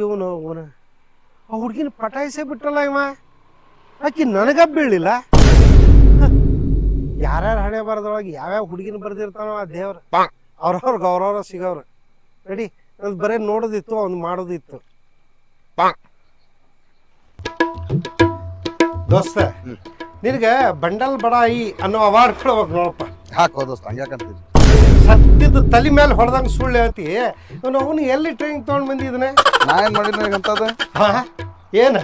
ಇವನು ಅವನ. ಆ ಹುಡುಗಿನ ಪಟಾಯಿಸೇ ಬಿಟ್ಟಲ್ಲ ಇವ? ಆಕಿ ನನಗ ಬೀಳಿಲ್ಲ? ಯಾರ್ಯಾರ ಹಣೆ ಬರದೊಳಗೆ ಯಾವ್ಯಾವ ಹುಡುಗಿನ ಬರ್ದಿರ್ತಾನೋ ಆ ದೇವ್ರ. ಅವ್ರವ್ರ ಗೌರವ ಸಿಗೋರು ರೆಡಿ? ಅದು ಬರೇ ನೋಡೋದಿತ್ತು ಅವ್ನು ಮಾಡೋದಿತ್ತು. ದೋಸ್ತ ನಿನಗೆ ಬಂಡಲ್ ಬಡಾಯಿ ಅನ್ನೋ ಅವಾರ್ಡ್ ಕೊಡ್ಬೇಕು ನೋಡಪ್ಪ. ಹಾಕೋ ದೋಸ್ತ ಹಂಗ್ಯಾಕಂತೀರಿ? ಸತ್ತಿದ್ದು ತಲೆ ಮೇಲೆ ಹೊಡೆದಂಗೆ ಸುಳ್ಳು ಹೇಳ್ತಿ. ಅವನು ಅವನು ಎಲ್ಲಿ ಟ್ರೈನಿಂಗ್ ತಗೊಂಡು ಬಂದಿದ್ದಾನೆ ನಾ ಏನು ಮಾಡಿದ್ನ ಈಗ ಅಂತದ? ಹಾ ಏನ?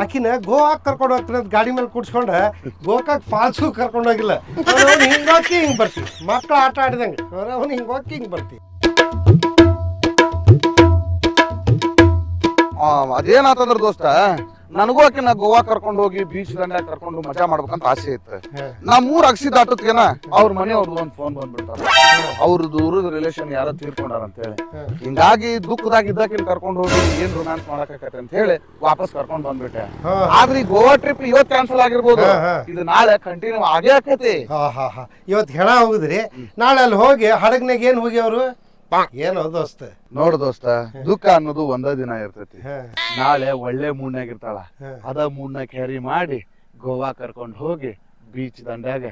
ಆಕಿನ ಗೋವಾಕ್ ಕರ್ಕೊಂಡು ಹೋಗ್ತಾನೆ ಅಂತ ಗಾಡಿ ಮೇಲೆ ಕೂಡ್ಸ್ಕೊಂಡ ಗೋಕಾಕ್ ಫಾಲ್ಸು ಕರ್ಕೊಂಡು ಹೋಗಿಲ್ಲ. ಅವ್ನು ಹಿಂಗ್ ಹೋಗಿ ಹಿಂಗ್ ಬರ್ತಿ. ಮಕ್ಕಳು ಆಟ ಆಡಿದಂಗೆ. ಅವನು ಹಿಂಗೆ ಹೋಗಿ ಹಿಂಗೆ ಬರ್ತಿ. ಆ, ಅದೇನಾತಂದ್ರ ದೋಸ್ತ? ನನಗೂ ಆಕಿನ ಗೋವಾ ಕರ್ಕೊಂಡು ಹೋಗಿ ಬೀಚ್ ದಂಡ ಕರ್ಕೊಂಡು ಮಜಾ ಮಾಡ್ಬೇಕಂತ ಆಸೆ ಇತ್ತು. ನಾ ಮೂರ್ ಅಕ್ಷಿ ದಾಟತ್ಗೆನ ಅವ್ರ ಮನೆ ಅವ್ರದ್ದು ಒಂದ್ ಫೋನ್ ಬಂದ್ಬಿಡ್ತಾರ. ಅವ್ರ ದೂರದ ರಿಲೇಷನ್ ಯಾರ ತೀರ್ಕೊಂಡಾರ ಅಂತ ಹೇಳಿ ಹಿಂಗಾಗಿ ದುಃಖದಾಗ ಇದ್ದಾಕಿನ ಕರ್ಕೊಂಡು ಹೋಗಿ ಏನ್ ರೊಮ್ಯಾನ್ಸ್ ಮಾಡಕತ್ತೆ ಅಂತ ಹೇಳಿ ವಾಪಸ್ ಕರ್ಕೊಂಡ್ ಬಂದ್ಬಿಟ್ಟೆ. ಆದ್ರೆ ಈ ಗೋವಾ ಟ್ರಿಪ್ ಇವತ್ ಕ್ಯಾನ್ಸಲ್ ಆಗಿರ್ಬೋದು. ಇದು ನಾಳೆ ಕಂಟಿನ್ಯೂ ಆಗೇ ಆಕೈತಿ ಹಾ ಹಾ ಹಾ. ಇವತ್ತು ಹೆಣ ಹೋಗುದ್ರಿ. ನಾಳೆ ಅಲ್ಲಿ ಹೋಗಿ ಹಡಗ್ನಾಗ ಏನ್ ಹೋಗಿ ಅವರು ಏನೋ ದೋಸ್ತ. ನೋಡು ದೋಸ್ತ ದುಃಖ ಅನ್ನೋದು ಒಂದ ದಿನ ಇರ್ತೈತಿ. ನಾಳೆ ಒಳ್ಳೆ ಮೂಡ್ನಾಗ ಇರ್ತಾಳ. ಅದ ಮೂಡ್ನ ಕ್ಯಾರಿ ಮಾಡಿ ಗೋವಾ ಕರ್ಕೊಂಡ್ ಹೋಗಿ ಬೀಚ್ ದಂಡ್ಯಾಗ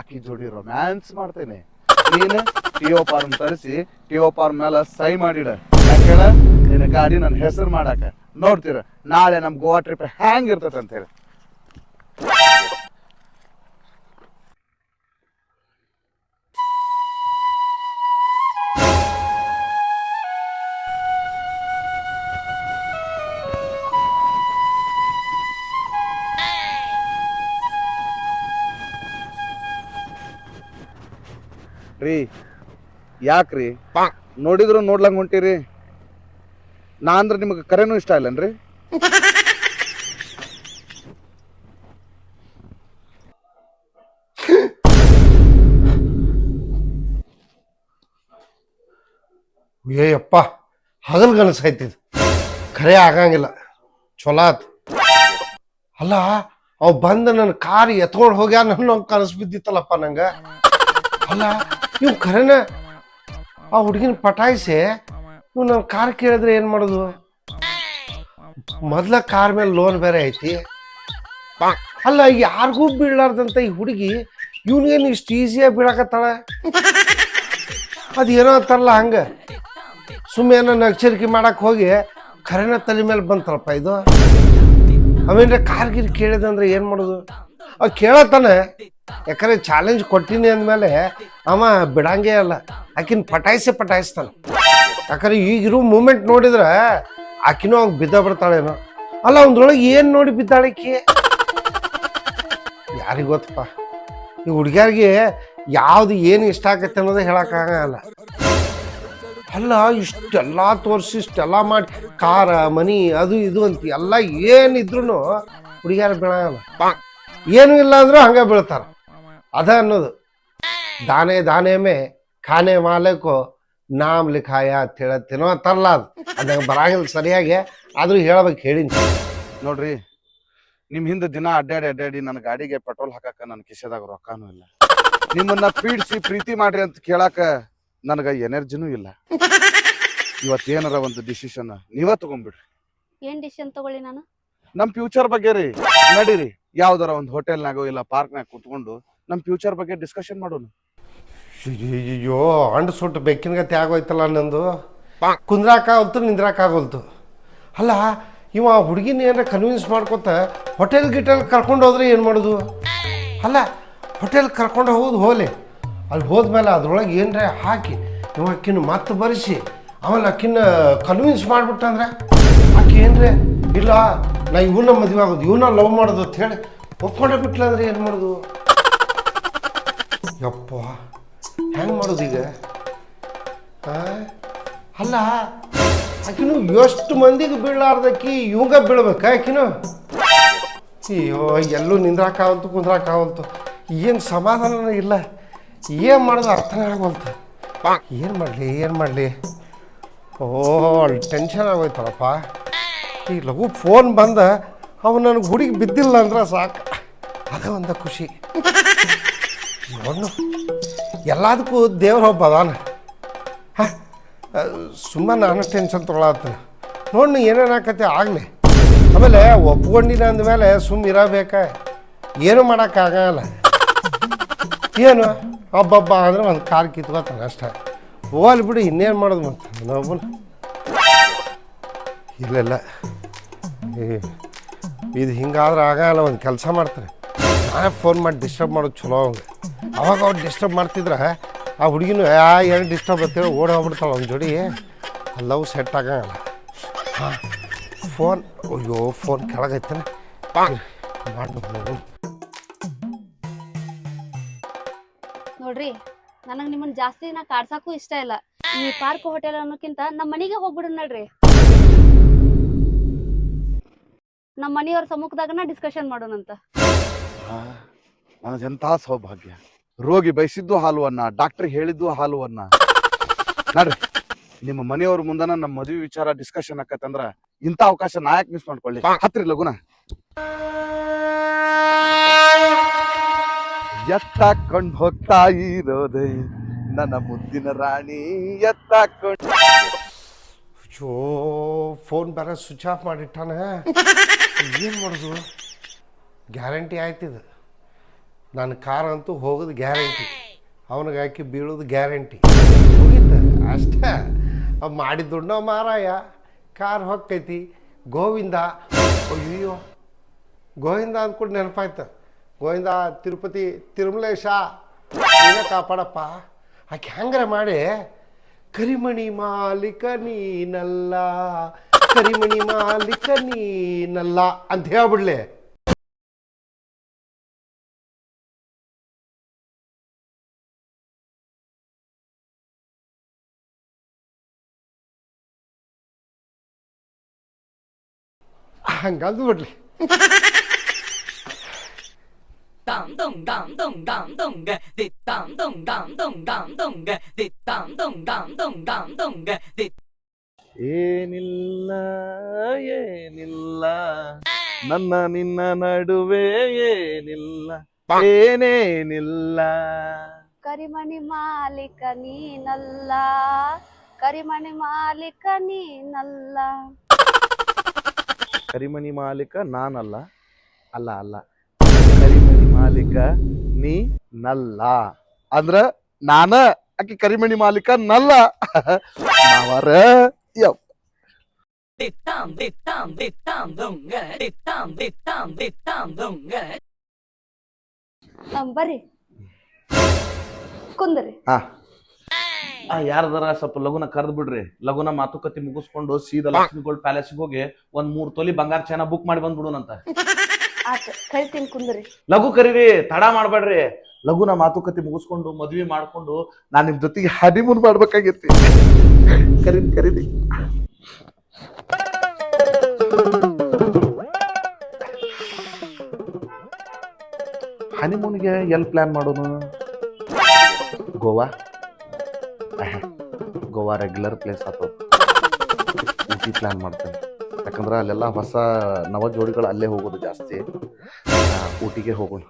ಆಕಿ ಜೋಡಿ ರೊಮ್ಯಾನ್ಸ್ ಮಾಡ್ತೇನೆ. ನೀನು ಟಿಒ ಫಾರ್ಮ್ ತರಿಸಿ ಟಿಒ ಫಾರ್ಮ್ ಮೇಲೆ ಸೈ ಮಾಡಿಡ. ಯಾಕೇಳ ನಿನ್ನ ಗಾಡಿ ನನ್ನ ಹೆಸರು ಮಾಡಾಕ. ನೋಡ್ತೀರ ನಾಳೆ ನಮ್ ಗೋವಾ ಟ್ರಿಪ್ ಹ್ಯಾಂಗ್ ಇರ್ತೈತೆ ಅಂತ ರೀ, ಯಾಕ್ರಿ? ನೋಡಿದ್ರು ನೋಡ್ಲಂಗ್ ಹೊಂಟಿರಿ. ನಾ ಅಂದ್ರೆ ನಿಮಗೆ ಕರೆನೂ ಇಷ್ಟ ಇಲ್ಲನ್ರಿ? ಏಯಪ್ಪ, ಹಗಲ್ ಗನಸಾಯ್ತಿದ್ ಕರೆ ಆಗಂಗಿಲ್ಲ. ಚೊಲೋ ಅಲ್ಲ, ಅವ್ ಬಂದ ನನ್ನ ಕಾರ್ ಎತ್ಕೊಂಡು ಹೋಗ್ಯಾನ ಅನ್ನೋ ಕನಸು ಬಿದ್ದಿತ್ತಲ್ಲಪ್ಪ ನಂಗ? ಅಲ್ಲ ಇವ್ ಖರೇನ? ಆ ಹುಡುಗಿನ ಪಟಾಯಿಸಿ? ಇವ್ ನನ್ನ ಕಾರ್ ಕೇಳಿದ್ರೆ ಏನು ಮಾಡೋದು? ಮೊದ್ಲ ಕಾರ್ ಮೇಲೆ ಲೋನ್ ಬೇರೆ ಐತಿ. ಅಲ್ಲ, ಯಾರಿಗೂ ಬೀಳಾರ್ದಂತ ಈ ಹುಡುಗಿ ಇವ್ನಿಗೇನು ಇಷ್ಟು ಈಸಿಯಾಗಿ ಬೀಳಕತ್ತಾಳ? ಅದೇನೋ ಅಂತಾರಲ್ಲ ಹಂಗ. ಸುಮ್ಮನೆ ಎಚ್ಚರಿಕೆ ಮಾಡಕ್ಕೆ ಹೋಗಿ ಖರೇನ ತಲೆ ಮೇಲೆ ಬಂತಲ್ಲಪ್ಪ ಇದು? ಅವೇನ್ರ ಕಾರ್ಗಿರ್ ಕೇಳಿದಂದ್ರೆ ಏನು ಮಾಡೋದು? ಅವ್ ಕೇಳತ್ತಾನೆ. ಯಾಕಂದ್ರೆ ಚಾಲೆಂಜ್ ಕೊಟ್ಟಿನಿ ಅಂದಮೇಲೆ ಅವ ಬಿಡಂಗೇ ಅಲ್ಲ. ಆಕಿನ ಪಟಾಯಿಸಿ ಪಟಾಯಿಸ್ತಾನ. ಯಾಕಂದ್ರೆ ಈಗಿರೋ ಮೂಮೆಂಟ್ ನೋಡಿದ್ರೆ ಆಕಿನೂ ಅವ್ಗೆ ಬಿದ್ದ ಬಿಡ್ತಾಳೇನೋ ಅಲ್ಲ ಒಂದ್ರೊಳಗೆ ಏನು ನೋಡಿ ಬಿದ್ದಾಳಿಕಿ ಯಾರಿಗೆ ಗೊತ್ತಪ್ಪ? ಈ ಹುಡುಗಿಯರಿಗೆ ಯಾವ್ದು ಏನು ಇಷ್ಟ ಆಗತ್ತೆ ಅನ್ನೋದು ಹೇಳಕ್ಕಾಗಲ್ಲ ಅಲ್ಲ, ಇಷ್ಟೆಲ್ಲ ತೋರಿಸಿ, ಇಷ್ಟೆಲ್ಲ ಮಾಡಿ ಕಾರ ಮನಿ, ಅದು ಇದು ಅಂತ ಎಲ್ಲ ಏನಿದ್ರು ಹುಡುಗಿಯರು ಬೀಳಲ್ಲ ಏನೂ ಇಲ್ಲ ಅಂದ್ರೂ ಹಂಗೆ ಬೀಳ್ತಾರ. ಅದ ಅನ್ನೋದು. ದಾನೆ ದಾನೆ ಮೇ ಖಾನೆ ಮಾಲಕೋ ನಾಮ್ ಲಿಖಾಯ ಅಂತ ಹೇಳತ್ತೇನೋ ತರಲ್ಲ ಅದು. ಅದಾಗ ಬರಾಗಿಲ್ಲ ಸರಿಯಾಗಿ. ಆದ್ರೂ ಹೇಳ್ಬೇಕು ಹೇಳಿನಿ ನೋಡ್ರಿ ನಿಮ್ ಹಿಂದೆ ದಿನ ಅಡ್ಡಾಡಿ ಅಡ್ಡಾಡಿ ನನ್ನ ಗಾಡಿಗೆ ಪೆಟ್ರೋಲ್ ಹಾಕಕ್ಕ ನನ್ನ ಕಿಸೆದಾಗ ರೊಕ್ಕನೂ ಇಲ್ಲ. ನಿಮ್ಮನ್ನ ಪೀಡಿಸಿ ಪ್ರೀತಿ ಮಾಡ್ರಿ ಅಂತ ಕೇಳಾಕ ನನಗ ಎನರ್ಜಿನೂ ಇಲ್ಲ. ಇವತ್ತೇನಾರ ಒಂದು ಡಿಸಿಷನ್ ನೀವ ತಗೊಂಡ್ಬಿಡ್ರಿ ಏನ್ ಡಿಸಿಷನ್ ತಗೊಳ್ಳಿ ನಾನು? ನಮ್ ಫ್ಯೂಚರ್ ಬಗ್ಗೆ ರೀ ನಡೀರಿ. ಯಾವ್ದಾರ ಒಂದು ಹೋಟೆಲ್ನಾಗೋ ಇಲ್ಲ ಪಾರ್ಕ್ನಾಗ ಕೂತ್ಕೊಂಡು ನಮ್ಮ ಫ್ಯೂಚರ್ ಬಗ್ಗೆ ಡಿಸ್ಕಷನ್ ಮಾಡೋಣ. ಅಯ್ಯೋ ಅಂಡ್ ಸುಟ್ಟು ಬೆಕ್ಕಿನ ಗತಿ ಆಗೋಯ್ತಲ್ಲ ನಂದು. ಕುಂದ್ರಾಕಾಗಲ್ತು ನಿಂದ್ರಾಕಾಗಲ್ತು. ಅಲ್ಲ ಇವ ಹುಡುಗಿನ ಏನಾರ ಕನ್ವಿನ್ಸ್ ಮಾಡ್ಕೊತ ಹೋಟೆಲ್ ಗಿಟೆಲ್ ಕರ್ಕೊಂಡು ಹೋದ್ರೆ ಏನು ಮಾಡೋದು? ಅಲ್ಲ ಹೋಟೆಲ್ ಕರ್ಕೊಂಡು ಹೋಗೋದು ಹೋಲೆ ಅಲ್ಲಿ ಹೋದ್ಮೇಲೆ ಅದ್ರೊಳಗೆ ಏನರ ಹಾಕಿ ಇವ ಅಕ್ಕಿನ ಮತ್ತೆ ಬರೆಸಿ ಆಮೇಲೆ ಅಕ್ಕಿನ ಕನ್ವಿನ್ಸ್ ಮಾಡ್ಬಿಟ್ಟಂದ್ರೆ ಆಕೆ ಏನ್ರೆ ಇಲ್ಲ ನಾ ಇವನ್ನ ಮದುವೆ ಆಗೋದು ಇವನ್ನ ಲವ್ ಮಾಡೋದು ಅಂತ ಹೇಳಿ ಒಪ್ಕೊಂಡೆ ಬಿಟ್ಲ ಅಂದ್ರೆ ಏನು ಮಾಡೋದು? ಯಪ್ಪ, ಹೆಂಗೆ ಮಾಡೋದು ಈಗ? ಅಲ್ಲ, ಆಕಿನೂ ಎಷ್ಟು ಮಂದಿಗೆ ಬೀಳಾರ್ದಕ್ಕಿ ಇವಂಗ ಬೀಳ್ಬೇಕ ಆಕಿನು? ಅಯ್ಯೋ ಎಲ್ಲೂ ನಿಂದ್ರಾಕಾವಲ್ತು ಕುಂದ್ರಾಕಾವಲ್ತು ಏನು ಸಮಾಧಾನ ಇಲ್ಲ. ಏನು ಮಾಡೋದು ಅರ್ಥನೇ ಆಗುವಂತ ಏನು ಮಾಡಲಿ ಏನು ಮಾಡಲಿ? ಓ ಟೆನ್ಷನ್ ಆಗೋಯ್ತಲ್ಲಪ್ಪ. ಈ ಲಘು ಫೋನ್ ಬಂದ ಅವ ನನಗೆ ಹುಡುಗಿ ಬಿದ್ದಿಲ್ಲ ಅಂದ್ರೆ ಸಾಕು. ಅದೇ ಒಂದು ಖುಷಿ. ನೋಡು ಎಲ್ಲದಕ್ಕೂ ದೇವ್ರ ಹಬ್ಬ ಅದಾನ. ಸುಮ್ಮನೆ ನಾನು ಟೆನ್ಷನ್ ತೊಗೊಳತ್ತೀನಿ ನೋಡಿ ಏನೇನು ಆಕತಿ, ಆಗಲಿ. ಆಮೇಲೆ ಒಪ್ಕೊಂಡಿನ ಅಂದಮೇಲೆ ಸುಮ್ಮ ಇರಬೇಕ. ಏನು ಮಾಡೋಕ್ಕಾಗಲ್ಲ ಏನು? ಹಬ್ಬಬ್ಬ ಅಂದ್ರೆ ಒಂದು ಕಾರ್ ಕಿತ್ಕೋತಾನೆ ಅಷ್ಟೇ. ಹೋಗ್ಲಿ ಬಿಡು, ಇನ್ನೇನು ಮಾಡೋದು ಮತ್ತೆ? ನಾವೊಬ್ಬನ ಇಲ್ಲ ಏ, ಇದು ಹಿಂಗಾದ್ರೆ ಆಗಲ್ಲ ಒಂದು ಕೆಲಸ ಮಾಡ್ತಾರೆ. ನಾನೇ ಫೋನ್ ಮಾಡಿ ಡಿಸ್ಟರ್ಬ್ ಮಾಡೋದು ಚಲೋ ಅವ್ನು ಅವಾಗ ಅವ್ರು ಡಿಸ್ಟರ್ಬ್ ಮಾಡ್ತಿದ್ರೆ ಆ ಹುಡುಗಿನೂ ಯಾ ಏನು ಡಿಸ್ಟರ್ಬ್ ಅಂತೇಳಿ ಓಡಿ ಹೋಗ್ಬಿಡ್ತಾಳೆ ಅವ್ನ ಜೋಡಿ. ಲವ್ ಸೆಟ್ ಆಗಲ್ಲ ಹಾಂ ಫೋನ್ ಅಯ್ಯೋ ಫೋನ್ ಕೆಳಗೈತಾನೆ. ಮಾಡ್ಬೇಕು ನೋಡ್ರಿ ನನಗೆ ನಿಮ್ಮನ್ ಜಾಸ್ತಿ ನಾ ಕಾಡ್ಸಾಕು ಇಷ್ಟ ಇಲ್ಲ. ಈ ಪಾರ್ಕ್ ಹೋಟೆಲ್ ಅನ್ನೋಕ್ಕಿಂತ ನಮ್ಮ ಮನೆಗೆ ಹೋಗ್ಬಿಡು ನಡ್ರಿ. ನಮ್ಮ ಮನಿಯವ್ರ ಸಮ್ಮುಖದಾಗನ ಡಿಸ್ಕಷನ್ ಮಾಡೋಣಂತ. ನನಗೆಂಥ ಸೌಭಾಗ್ಯ. ರೋಗಿ ಬಯಸಿದ್ದು ಹಾಲುವನ್ನ ಡಾಕ್ಟರ್ ಹೇಳಿದ್ದು ಹಾಲುವನ್ನ. ನಡ್ರಿ ನಿಮ್ಮ ಮನೆಯವ್ರ ಮುಂದನ ನಮ್ಮ ಮದುವೆ ವಿಚಾರ ಡಿಸ್ಕಷನ್ ಆಕತ್ತಂದ್ರ ಇಂಥ ಅವಕಾಶ ನಾಯಕ್ ಮಿಸ್ ಮಾಡ್ಕೊಳ್ಳಿ? ಹತ್ರಿ ಲಗುನ. ಎತ್ತಾಕೊಂಡ್ ಹೋಗ್ತಾ ಇರೋದೇ ನನ್ನ ಮುದ್ದಿನ ರಾಣಿ ಎತ್ತಾಕೊಂಡ್ ಅಯ್ಯೋ ಫೋನ್ ಬೇರೆ ಸ್ವಿಚ್ ಆಫ್ ಮಾಡಿಟ್ಟಾನೆ. ಏನು ಮಾಡೋದು? ಗ್ಯಾರಂಟಿ ಆಯ್ತಿದು ನನ್ನ ಕಾರ್ ಅಂತೂ ಹೋಗೋದು ಗ್ಯಾರಂಟಿ ಅವನಿಗೆ ಹಾಕಿ ಬೀಳೋದು ಗ್ಯಾರಂಟಿ ಮುಗೀತು ಅಷ್ಟೇ. ಅವ್ ಮಾಡಿದ್ದುಣ್ಣೋ ಮಾರಾಯ. ಕಾರ್ ಹೊಕ್ಕೈತಿ ಗೋವಿಂದ. ಅಯ್ಯೋ ಗೋವಿಂದ ಅಂದ್ಕೊಂಡು ನೆನಪಾಯ್ತು. ಗೋವಿಂದ, ತಿರುಪತಿ, ತಿರುಮಲೇಶ. ಕಾಪಾಡಪ್ಪ. ಆಕೆ ಹ್ಯಾಂಗ್ರೆ ಮಾಡಿ ಕರಿಮಣಿ ಮಾಲೀಕ ನೀನಲ್ಲ ಕರಿಮಣಿ ಮಾಲೀಕ ನೀನಲ್ಲ ಅಂತ ಹೇಳ್ಬಿಡ್ಲೆ. ಹಂಗಂದು ಬಿಡ್ಲಿ Dum dum dum dum dum dum ga dit dum dum dum dum dum dum ga dit dum dum dum dum dum dum ga dit ಏನಿಲ್ಲ ಏನಿಲ್ಲ ನನ್ನ ನಿನ್ನ ನಡುವೆ ಏನಿಲ್ಲ ಏನೇನಿಲ್ಲ ಕರಿಮಣಿ ಮಾಲೀಕ ನೀನಲ್ಲ ಕರಿಮಣಿ ಮಾಲೀಕ ನೀನಲ್ಲ ಕರಿಮಣಿ ಮಾಲೀಕ ನಾನಲ್ಲ ಅಲ್ಲ ಅಲ್ಲ ಮಾಲೀಕ ನೀ ನಲ್ಲ. ಅಂದ್ರ ನಾನ ಆಕಿ ಕರಿಮಣಿ ಮಾಲೀಕ ನಲ್ಲ. ga ನಮ್ ಬರ್ರಿ. ಕುಂದ್ರಿ. ಆ ಆ, ಯಾರ್ದಾರ ಸ್ವಲ್ಪ ಲಗುನ ಕರೆದು ಬಿಡ್ರಿ. ಲಗುನ ಮಾತುಕತೆ ಮುಗಿಸ್ಕೊಂಡು ಸೀದಾ ಲಕ್ಷ್ಮಿಗೋಲ್ಡ್ ಪ್ಯಾಲೇಸ್ಗೆ ಹೋಗಿ ಒಂದ್ ಮೂರ್ ತೊಲಿ ಬಂಗಾರ ಚೈನ ಬುಕ್ ಮಾಡಿ ಬಂದ್ಬಿಡುನಂತ ಲಘು ಕರೀರಿ, ತಡ ಮಾಡ್ಬೇಡ್ರಿ. ಲಘುನ ಮಾತುಕತೆ ಮುಗಿಸ್ಕೊಂಡು, ಮದ್ವೆ ಮಾಡ್ಕೊಂಡು, ನಾನು ನಿಮ್ ಜೊತೆಗೆ ಹನಿಮೂನ್ ಮಾಡ್ಬೇಕಾಗೈತಿ ಕರೀರಿ ಕರೀರಿ. ಹನಿಮೂನ್ಗೆ ಎಲ್ಲಿ ಪ್ಲಾನ್ ಮಾಡೋನು ಗೋವಾ? ಗೋವಾ ರೆಗ್ಯುಲರ್ ಪ್ಲೇಸ್ ಆತು. ಪ್ಲಾನ್ ಮಾಡ್ತೇನೆ. ಯಾಕಂದ್ರೆ ಅಲ್ಲೆಲ್ಲ ಹೊಸ ನವ ಜೋಡಿಗಳು ಅಲ್ಲೇ ಹೋಗೋದು ಜಾಸ್ತಿ. ಆ, ಊಟಿಗೆ ಹೋಗೋಣ.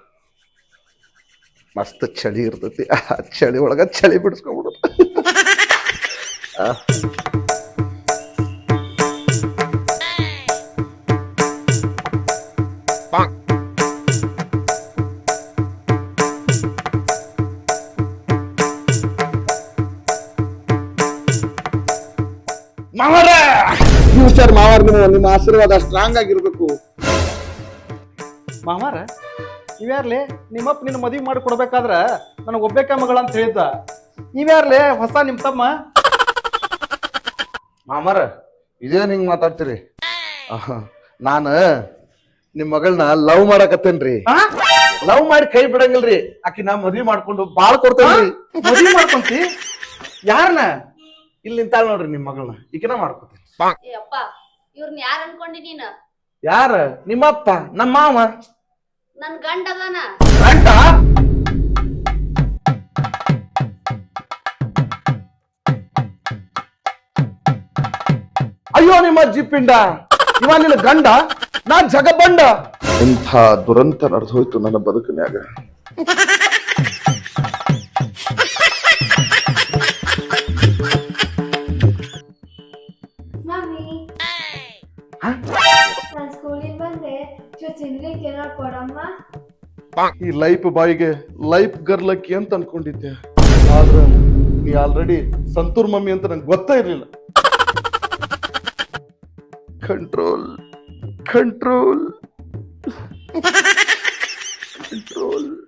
ಮಸ್ತ್ ಚಳಿ ಇರ್ತೈತಿ. ಆ ಚಳಿ ಒಳಗ ಚಳಿ ಬಿಡಿಸ್ಕೊಂಡ್ಬಿಡು. ಮಾವಾರ! ಫ್ಯೂಚರ್ ಮಾವಾರ್ ನಿಮ್ಮ ನಿಮ್ಮ ಆಶೀರ್ವಾದ ಸ್ಟ್ರಾಂಗ್ ಆಗಿರ್ಬೇಕು. ಮಾಮಾರ ಇವ್ಯಾರ್ಲೆ ನಿಮ್ಮಪ್ಪ ನಿನ್ನ ಮದುವೆ ಮಾಡಿ ಕೊಡ್ಬೇಕಾದ್ರ ನನಗೆ ಒಬ್ಬೇಕ ಮಗಳ ಅಂತ ಹೇಳಿದ್ದ. ಇವ್ಯಾರ್ಲೆ ಹೊಸ ನಿಮ್ಮ ತಮ್ಮ? ಮಾಮಾರ ಇದೇನ್ ಹಿಂಗ್ ಮಾತಾಡ್ತೀರಿ. ನಾನು ನಾನ ನಿಮ್ ಮಗಳನ್ನ ಲವ್ ಮಾಡಕತ್ತೇನ್ರಿ. ಲವ್ ಮಾಡಿ ಕೈ ಬಿಡಂಗಿಲ್ರಿ. ಆಕಿ ನಾ ಮದ್ವಿ ಮಾಡ್ಕೊಂಡು ಬಾಳ್ ಕೊಡ್ತೇನ್ರಿ. ಮದುವೆ ಮಾಡ್ಕೊಂತಿ? ಯಾರನ್ನ ಇಲ್ಲಿ ನಿಂತಾಳ ನೋಡ್ರಿ ನಿಮ್ ಮಗಳನ್ನ ಈಕಿನ ಮಾಡ್ಕೊತೀನಿ. ಏ ಅಪ್ಪ ಇವ್ರನ್ನ ಯಾರ್ ಅನ್ಕೊಂಡಿ ನೀನ್? ಯಾರ? ನಿಮ್ಮಪ್ಪ ನಮ್ಮ ಮಾವ? ನನ್ ಗಂಡ ಅದಾನ. ಗಂಟ ಅಯ್ಯೋ ನಿಮ್ಮ ಜಿಪ್ಪಿಂಡ ಪಿಂಡ ಇವ ನಿನ್ನ ಗಂಡ? ನಾನ್ ಜಗಬಂಡ. ಎಂಥ ದುರಂತ ನಡೆದೋಯ್ತು ನನ್ನ ಬದುಕಿನ್ಯಾಗ. ಈ ಲೈಫ್ ಬಾಯಿಗೆ ಲೈಫ್ ಗರ್ಲಕ್ಕಿ ಅಂತ ಅನ್ಕೊಂಡಿದ್ದೆ. ಆದ್ರೆ ನೀ ಆಲ್ರೆಡಿ ಸಂತೂರ್ ಮಮ್ಮಿ ಅಂತ ನಂಗೆ ಗೊತ್ತೇ ಇರಲಿಲ್ಲ. Control control control